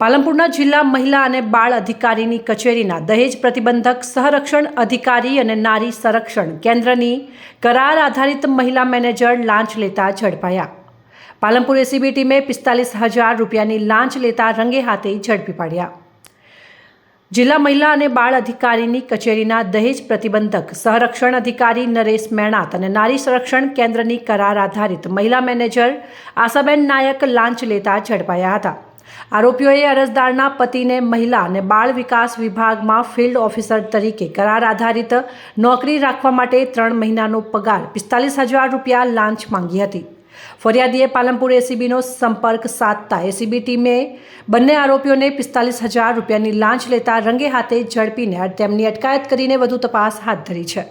પાલનપુરના જિલ્લા મહિલા અને બાળ અધિકારીની કચેરીના દહેજ પ્રતિબંધક સહરક્ષણ અધિકારી અને નારી સંરક્ષણ કેન્દ્રની કરાર આધારિત મહિલા મેનેજર લાંચ લેતા ઝડપાયા. પાલનપુર એસીબી ટીમે પિસ્તાલીસ હજાર રૂપિયાની લાંચ લેતા રંગે હાથે ઝડપી પાડ્યા. જિલ્લા મહિલા અને બાળ અધિકારીની કચેરીના દહેજ પ્રતિબંધક સંરક્ષણ અધિકારી નરેશ મેણાત અને નારી સંરક્ષણ કેન્દ્રની કરાર આધારિત મહિલા મેનેજર આશાબેન નાયક લાંચ લેતા ઝડપાયા હતા. આરોપીઓએ અરજદારના પતિને મહિલા અને બાળ વિકાસ વિભાગમાં ફિલ્ડ ઓફિસર તરીકે કરાર આધારિત નોકરી રાખવા માટે ત્રણ મહિનાનો પગાર પિસ્તાલીસ હજાર રૂપિયા લાંચ માંગી હતી. ફરિયાદીએ પાલનપુર એસીબીનો સંપર્ક સાધતા એસીબી ટીમે બંને આરોપીઓને પિસ્તાલીસ હજાર રૂપિયાની લાંચ લેતા રંગે હાથે ઝડપીને તેમની અટકાયત કરીને વધુ તપાસ હાથ ધરી છે.